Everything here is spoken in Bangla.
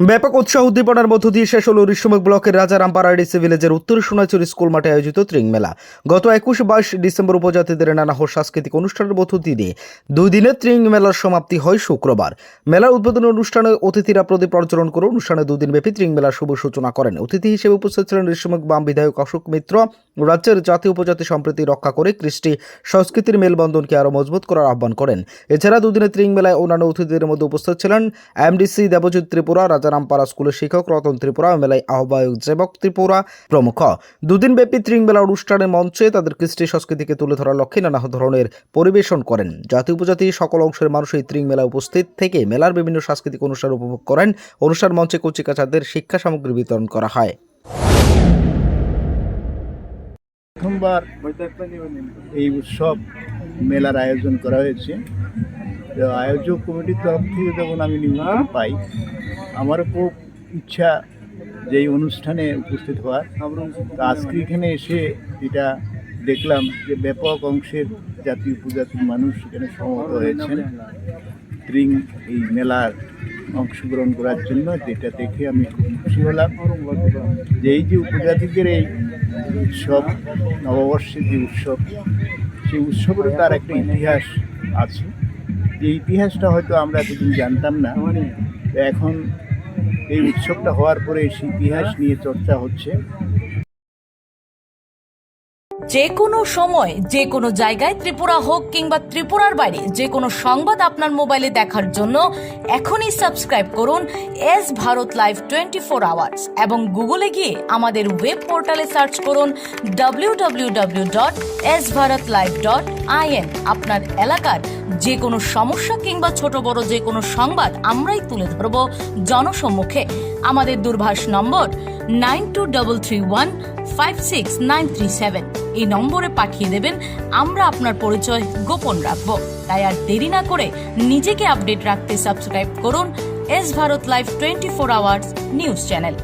ব্যাপক উৎসাহ উদ্দীপনার মধ্য দিয়ে শেষ হল ঋষমুখ ব্লকের রাজারামপাড়া ডিসি ভিলেজের উত্তর সোনাচুরি স্কুল মাঠে আয়োজিত ত্রিং মেলা। গত একুশ বাইশ ডিসেম্বর উপজাতিদের নানা সাংস্কৃতিক অনুষ্ঠানের মধ্য দিয়ে দুই দিনের ত্রিং মেলার সমাপ্তি হয় শুক্রবার। মেলার উদ্বোধনী অনুষ্ঠানে অতিথিরা প্রদীপ প্রজ্বলন করে অনুষ্ঠানে দুদিন ব্যাপী ত্রিং মেলার শুভ সূচনা করেন। অতিথি হিসেবে উপস্থিত ছিলেন ঋষমুখ বাম বিধায়ক অশোক মিত্র। রাজ্যের জাতি উপজাতি সম্প্রীতি রক্ষা করে কৃষ্টি সংস্কৃতির মেলবন্ধনকে আরও মজবুত করার আহ্বান করেন। এছাড়া দুদিনের ত্রিং মেলায় অন্যান্য অতিথিদের মধ্যে উপস্থিত ছিলেন এমডিসি দেবজিৎ ত্রিপুরা রাজারামপাড়া স্কুলের শিক্ষক রতন ত্রিপুরা, মেলায় আহ্বায়ক জেবক ত্রিপুরা প্রমুখ। দুদিন ব্যাপী ত্রিং মেলা অনুষ্ঠানের মঞ্চে তাদের কৃষ্টি সংস্কৃতিকে তুলে ধরার লক্ষ্যে নানা ধরনের পরিবেশন করেন। জাতি উপজাতি সকল অংশের মানুষ এই মেলায় উপস্থিত থেকে মেলার বিভিন্ন সাংস্কৃতিক অনুষ্ঠান উপভোগ করেন। অনুষ্ঠান মঞ্চে কচিকাচাদের শিক্ষা সামগ্রী বিতরণ করা হয়। প্রথমবার এই উৎসব মেলার আয়োজন করা হয়েছে। আয়োজক কমিটির তরফ থেকে যখন আমি নিমন্ত্রণ পাই আমারও খুব ইচ্ছা যে এই অনুষ্ঠানে উপস্থিত হওয়ার। আজকে এখানে এসে এটা দেখলাম যে ব্যাপক অংশের জাতি উপজাতির মানুষ এখানে সমবেত হয়েছেন। ত্রিং এই মেলার অংশগ্রহণ করার জন্য যেটা দেখে আমি খুব খুশি হলাম। যে এই যে উপজাতিদের এই উৎসব নববর্ষের যে উৎসব সেই উৎসবেরও তার একটা ইতিহাস আছে। যে ইতিহাসটা হয়তো আমরা এতদিন জানতাম না এখন এই উৎসবটা হওয়ার পরে সেই ইতিহাস নিয়ে চর্চা হচ্ছে। যে কোনো সময় যে কোনো জায়গায়, ত্রিপুরা হোক কিংবা ত্রিপুরার বাইরে যে কোনো সংবাদ আপনার মোবাইলে দেখার জন্য এখনই সাবস্ক্রাইব করুন S Bharat live twenty four hours এবং গুগলে গিয়ে আমাদের ওয়েব পোর্টালে সার্চ করুন W W W dot S Bharat live dot IN আপনার এলাকার যে কোনো সমস্যা কিংবা ছোট বড় যে কোনো সংবাদ আমরাই তুলে ধরব জনসম্মুখে। আমাদের দূরভাষ নম্বর nine two double three one five six nine three seven. এই নম্বরে পাঠিয়ে দেবেন, আমরা আপনার পরিচয় গোপন রাখব। তাই আর দেরি না করে নিজেকে আপডেট রাখতে সাবস্ক্রাইব করুন S Bharat live twenty four hours news channel.